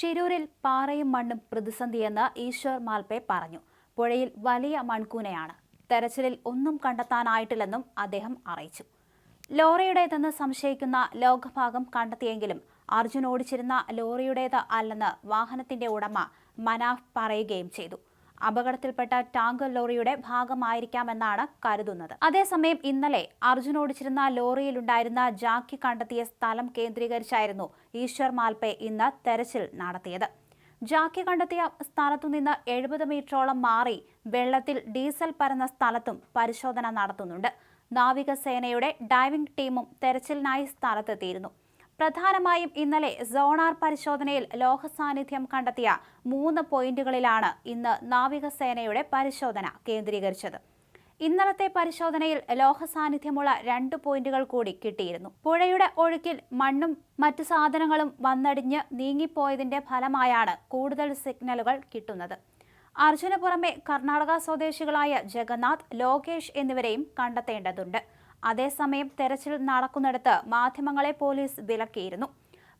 ഷിരൂരിൽ പാറയും മണ്ണും പ്രതിസന്ധിയെന്ന് ഈശ്വർ മാൽപെ പറഞ്ഞു. പുഴയിൽ വലിയ മൺകൂനയാണ്. തെരച്ചിലിൽ ഒന്നും കണ്ടെത്താനായിട്ടില്ലെന്നും അദ്ദേഹം അറിയിച്ചു. ലോറിയുടേതെന്ന് സംശയിക്കുന്ന ലോകഭാഗം കണ്ടെത്തിയെങ്കിലും അർജുൻ ഓടിച്ചിരുന്ന ലോറിയുടേത് അല്ലെന്ന് വാഹനത്തിന്റെ ഉടമ മനാഫ് പറയുകയും ചെയ്തു. അപകടത്തിൽപ്പെട്ട ടാങ്കർ ലോറിയുടെ ഭാഗമായിരിക്കാമെന്നാണ് കരുതുന്നത്. അതേസമയം ഇന്നലെ അർജുൻ ഓടിച്ചിരുന്ന ലോറിയിലുണ്ടായിരുന്ന ജാക്കി കണ്ടെത്തിയ സ്ഥലം കേന്ദ്രീകരിച്ചായിരുന്നു ഈശ്വർ മാൽപെ ഇന്ന് തെരച്ചിൽ നടത്തിയത്. ജാക്കി കണ്ടെത്തിയ സ്ഥലത്തുനിന്ന് എഴുപത് മീറ്ററോളം മാറി വെള്ളത്തിൽ ഡീസൽ പരന്ന സ്ഥലത്തും പരിശോധന നടത്തുന്നുണ്ട്. നാവികസേനയുടെ ഡൈവിംഗ് ടീമും തെരച്ചിലിനായി സ്ഥലത്തെത്തിയിരുന്നു. പ്രധാനമായും ഇന്നലെ സോണാർ പരിശോധനയിൽ ലോഹ സാന്നിധ്യം കണ്ടെത്തിയ മൂന്ന് പോയിന്റുകളിലാണ് ഇന്ന് നാവികസേനയുടെ പരിശോധന കേന്ദ്രീകരിച്ചത്. ഇന്നലത്തെ പരിശോധനയിൽ ലോഹ സാന്നിധ്യമുള്ള രണ്ട് പോയിന്റുകൾ കൂടി കിട്ടിയിരുന്നു. പുഴയുടെ ഒഴുക്കിൽ മണ്ണും മറ്റു സാധനങ്ങളും വന്നടിഞ്ഞ് നീങ്ങിപ്പോയതിന്റെ ഫലമായാണ് കൂടുതൽ സിഗ്നലുകൾ കിട്ടുന്നത്. അർജുന പുറമെ കർണാടക സ്വദേശികളായ ജഗന്നാഥ് ലോകേഷ് എന്നിവരെയും കണ്ടെത്തേണ്ടതുണ്ട്. അതേസമയം തെരച്ചിൽ നടക്കുന്നിടത്ത് മാധ്യമങ്ങളെ പോലീസ് വിലക്കിയിരുന്നു.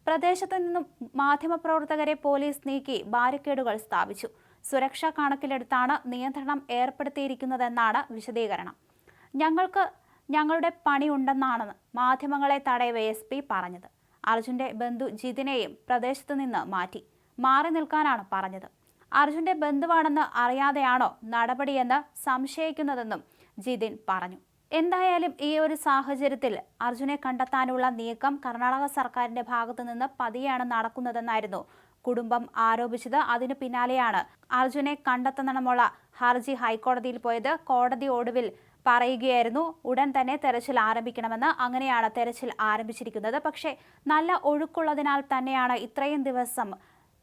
പ്രദേശത്തു നിന്നും മാധ്യമപ്രവർത്തകരെ പോലീസ് നീക്കി ബാരിക്കേഡുകൾ സ്ഥാപിച്ചു. സുരക്ഷാ കണക്കിലെടുത്താണ് നിയന്ത്രണം ഏർപ്പെടുത്തിയിരിക്കുന്നതെന്നാണ് വിശദീകരണം. ഞങ്ങൾക്ക് ഞങ്ങളുടെ പണിയുണ്ടെന്നാണ് മാധ്യമങ്ങളെ തടയവ എസ് പി പറഞ്ഞത്. അർജുന്റെ ബന്ധു ജിതിനെയും പ്രദേശത്തു നിന്ന് മാറ്റി. മാറി നിൽക്കാനാണ് പറഞ്ഞത്. അർജുന്റെ ബന്ധുവാണെന്ന് അറിയാതെയാണോ നടപടിയെന്ന് സംശയിക്കുന്നതെന്നും ജിതിൻ പറഞ്ഞു. എന്തായാലും ഈ ഒരു സാഹചര്യത്തിൽ അർജുനെ കണ്ടെത്താനുള്ള നീക്കം കർണാടക സർക്കാരിന്റെ ഭാഗത്തു നിന്ന് പതിയാണ് നടക്കുന്നതെന്നായിരുന്നു കുടുംബം ആരോപിച്ചത്. അതിനു പിന്നാലെയാണ് അർജുനെ കണ്ടെത്തണമുള്ള ഹർജി ഹൈക്കോടതിയിൽ പോയത്. കോടതി ഒടുവിൽ പറയുകയായിരുന്നു ഉടൻ തന്നെ തെരച്ചിൽ ആരംഭിക്കണമെന്ന് അങ്ങനെയാണ് തെരച്ചിൽ ആരംഭിച്ചിരിക്കുന്നത്. പക്ഷേ നല്ല ഒഴുക്കുള്ളതിനാൽ തന്നെയാണ് ഇത്രയും ദിവസം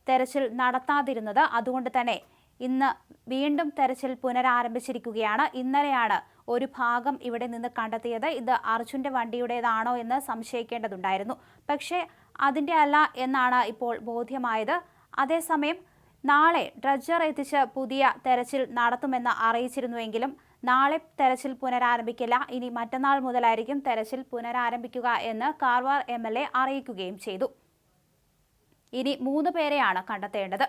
തെരച്ചിൽ നടത്താതിരുന്നത്. അതുകൊണ്ട് തന്നെ ഇന്ന് വീണ്ടും തെരച്ചിൽ പുനരാരംഭിച്ചിരിക്കുകയാണ്. ഇന്നലെയാണ് ഒരു ഭാഗം ഇവിടെ നിന്ന് കണ്ടെത്തിയത് ഇത് അർജുന്റെ വണ്ടിയുടേതാണോ എന്ന് സംശയിക്കേണ്ടതുണ്ടായിരുന്നു. പക്ഷേ അതിന്റെ അല്ല എന്നാണ് ഇപ്പോൾ ബോധ്യമായത്. അതേസമയം നാളെ ഡ്രഡ്ജർ എത്തിച്ച് പുതിയ തെരച്ചിൽ നടത്തുമെന്ന് അറിയിച്ചിരുന്നുവെങ്കിലും നാളെ തെരച്ചിൽ പുനരാരംഭിക്കില്ല. ഇനി മറ്റന്നാൾ മുതലായിരിക്കും തെരച്ചിൽ പുനരാരംഭിക്കുക എന്ന് കാർവാർ എം അറിയിക്കുകയും ചെയ്തു. ഇനി മൂന്ന് പേരെയാണ് കണ്ടെത്തേണ്ടത്.